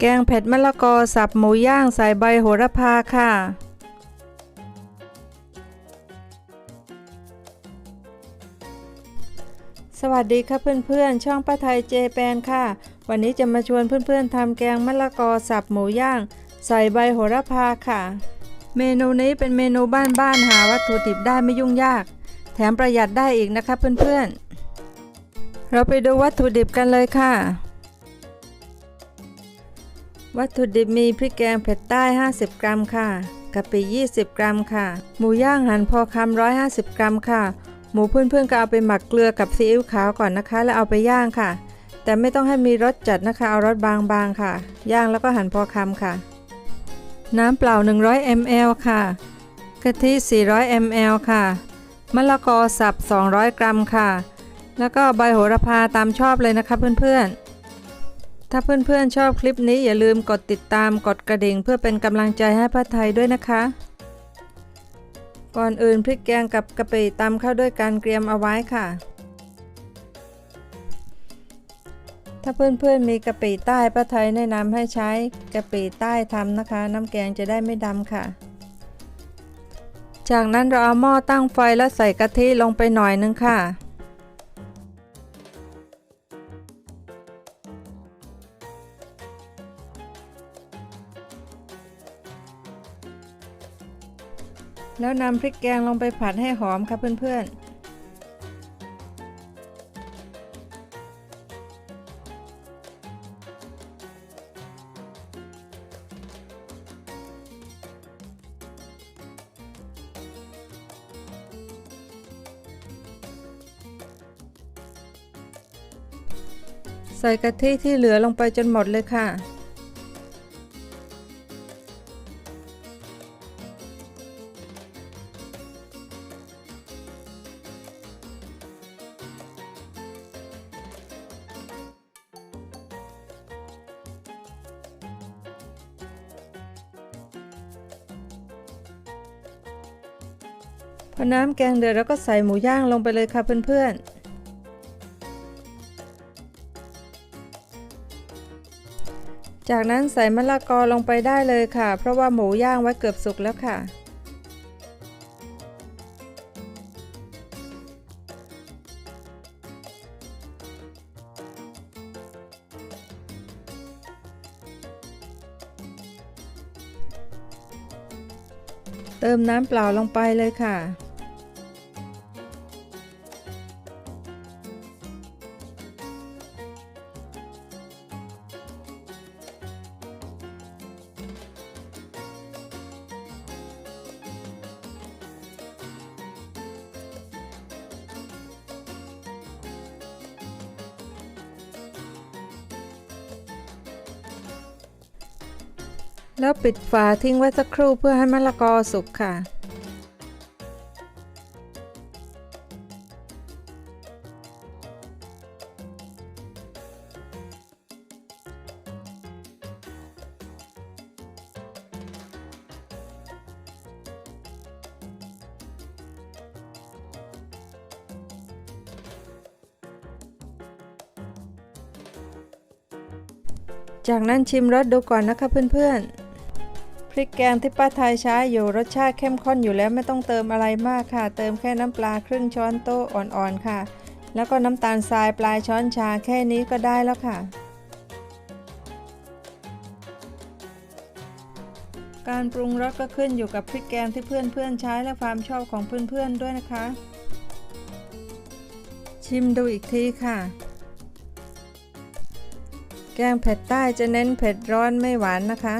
แกงเผ็ดมะละกอสับหมูย่างใส่ใบโหระพาค่ะ สวัสดีค่ะเพื่อนๆ ช่องป้าไทยเจแปนค่ะ วันนี้จะมาชวนเพื่อนๆทำแกงมะละกอสับหมูย่าง ใส่ใบโหระพาค่ะ เมนูนี้เป็นเมนูบ้านๆหาวัตถุดิบได้ไม่ยุ่งยาก แถมประหยัดได้อีกนะคะเพื่อนๆ เราไปดูวัตถุดิบกันเลยค่ะ วัตถุดิบมีพริกแกงเผ็ดใต้ 50 กรัมค่ะกะปิ 20 กรัมค่ะ หมูย่างหั่นพอคำ150 กรัมค่ะ หมูเพื่อนๆก็เอาไปหมักเกลือกับซีอิ๊วขาวก่อนนะคะ แล้วเอาไปย่างค่ะ แต่ไม่ต้องให้มีรสจัดนะคะ เอารสบางๆค่ะ ย่างแล้วก็หั่นพอคำค่ะ น้ำเปล่า 100 ml ค่ะกะทิ 400 ml ค่ะ มะละกอสับ 200 กรัมค่ะ แล้วก็ใบโหระพาตามชอบเลยนะคะเพื่อนๆ ถ้าเพื่อนๆชอบคลิปนี้อย่าลืมกดติดตามกดกระดิ่ง เพื่อเป็นกำลังใจให้พระไทยด้วยนะคะ ก่อนอื่นพริกแกงกับกะปิตำเข้าด้วยการเตรียมเอาไว้ค่ะ ถ้าเพื่อนๆมีกะปิใต้พระไทยแนะนำให้ใช้กะปิใต้ทำนะคะ น้ำแกงจะได้ไม่ดำค่ะ จากนั้นเราเอาหม้อตั้งไฟแล้วใส่กะทิลงไปหน่อยนึงค่ะ แล้วนำพริกแกงลงไปผัดให้หอมค่ะเพื่อนๆใส่กะทิที่เหลือลงไปจนหมดเลยค่ะ พอน้ำแกงเดือดแล้วก็ใส่หมูย่างลงไปเลยค่ะเพื่อนๆ จากนั้นใส่มะละกอลงไปได้เลยค่ะ เพราะว่าหมูย่างไว้เกือบสุกแล้วค่ะเติมน้ำเปล่าลงไปเลยค่ะ แล้วปิดฝาทิ้งไว้สักครู่เพื่อให้มะละกอสุกค่ะ จากนั้นชิมรสดูก่อนนะคะเพื่อนๆ ริกแกงที่ป้าไทยใช้อยู่รสชาติเข้มข้นอยู่แล้วไม่ต้องเติมอะไรมากค่ะ เติมแค่น้ำปลาครึ่งช้อนโต๊ะอ่อนๆค่ะ แล้วก็น้ำตาลทรายปลายช้อนชาแค่นี้ก็ได้แล้วค่ะ การปรุงรสก็ขึ้นอยู่กับพริกแกงที่เพื่อนๆใช้และความชอบของเพื่อนๆด้วยนะคะ ชิมดูอีกทีค่ะแกงเผ็ดใต้จะเน้นเผ็ดร้อนไม่หวานนะคะ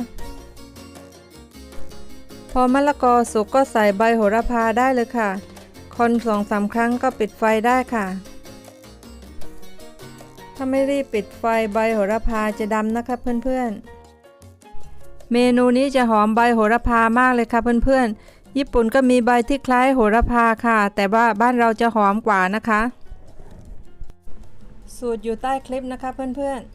พอมะละกอสุกก็ใส่ใบโหระพาได้เลยค่ะ คนสองสาครั้งก็ปิดไฟได้ค่ะ ถ้าไม่รีบปิดไฟใบโหระพาจะดำนะคะเพื่อนๆ เมนูนี้จะหอมใบโหระพามากเลยค่ะเพื่อนๆ ญี่ปุ่นก็มีใบที่คล้ายโหระพาค่ะ แต่ว่าบ้านเราจะหอมกว่านะคะ สูตรอยู่ใต้คลิปนะคะเพื่อนๆ